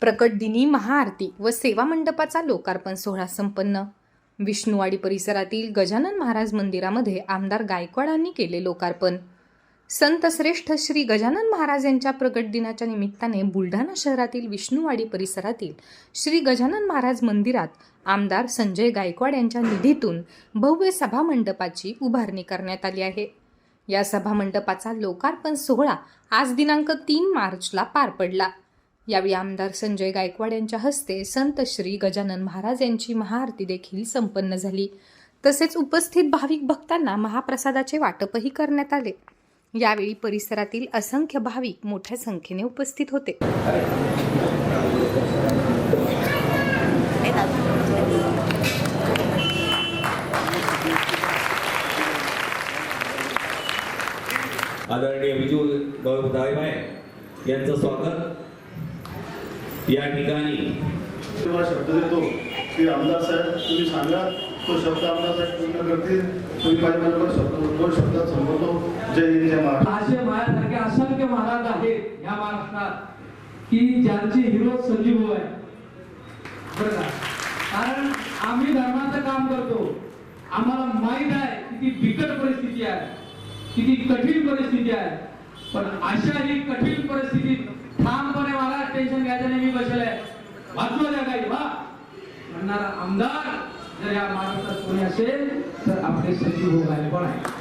प्रकट दिनी महाआरती व सेवा मंडपाचा लोकार्पण सोहळा संपन्न. विष्णुवाडी परिसरातील गजानन महाराज मंदिरामध्ये आमदार गायकवाडांनी केले लोकार्पण. संत श्रेष्ठ श्री गजानन महाराज यांच्या प्रगट दिनाच्या निमित्ताने बुलढाणा शहरातील विष्णुवाडी परिसरातील श्री गजानन महाराज मंदिरात आमदार संजय गायकवाड यांच्या निधीतून भव्य सभा मंडपाची उभारणी करण्यात आली आहे. या सभा मंडपाचा लोकार्पण सोहळा आज दिनांक तीन मार्चला पार पडला. यावेळी आमदार संजय गायकवाड यांच्या हस्ते संत श्री गजानन महाराज यांची महाआरती देखील संपन्न झाली. तसेच उपस्थित भाविक भक्तांना महाप्रसादाचे वाटपही करण्यात आले. यावेळी परिसरातील असंख्य भाविक मोठ्या संख्येने उपस्थित होते. आदरणीय विजू गौरव यांचं स्वागत. या ठिकाणी. शब्द देतो की आमदार साहेब तुम्ही सांगा तो शब्द आमदार साहेब पूर्ण करतील. तुम्ही माझ्या शब्द दोन शब्दात संबोधतो. जय हिंद जय महाराष्ट्र. असे माझ्यासारखे असंख्य महाराज आहेत या महाराष्ट्रात की ज्यांचे हिरो सजीव आहे बरं का? कारण आम्ही धर्माचं काम करतो. आम्हाला माहीत आहे किती बिकट परिस्थिती आहे किती कठीण परिस्थिती आहे. पण अशा ही कठीण वाचवा द्या काही वा म्हणणारा आमदार जर या महाराष्ट्रात कोणी असेल तर आपले सचिव हो सजीव पण आहे